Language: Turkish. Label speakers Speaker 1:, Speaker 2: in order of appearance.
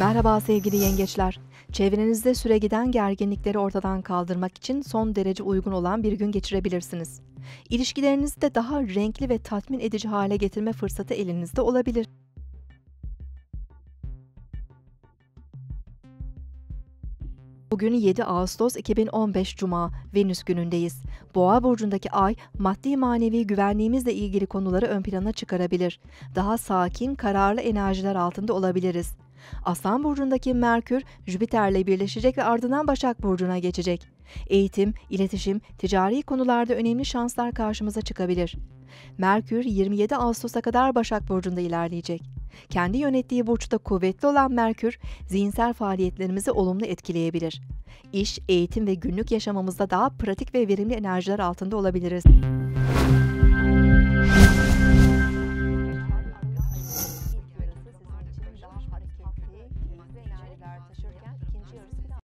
Speaker 1: Merhaba sevgili yengeçler. Çevrenizde süregiden gerginlikleri ortadan kaldırmak için son derece uygun olan bir gün geçirebilirsiniz. İlişkilerinizi de daha renkli ve tatmin edici hale getirme fırsatı elinizde olabilir. Bugün 7 Ağustos 2015 Cuma, Venüs günündeyiz. Boğa burcundaki ay, maddi manevi güvenliğimizle ilgili konuları ön plana çıkarabilir. Daha sakin, kararlı enerjiler altında olabiliriz. Aslan burcundaki Merkür, Jüpiter'le birleşecek ve ardından Başak burcuna geçecek. Eğitim, iletişim, ticari konularda önemli şanslar karşımıza çıkabilir. Merkür 27 Ağustos'a kadar Başak burcunda ilerleyecek. Kendi yönettiği burçta kuvvetli olan Merkür, zihinsel faaliyetlerimizi olumlu etkileyebilir. İş, eğitim ve günlük yaşamımızda daha pratik ve verimli enerjiler altında olabiliriz.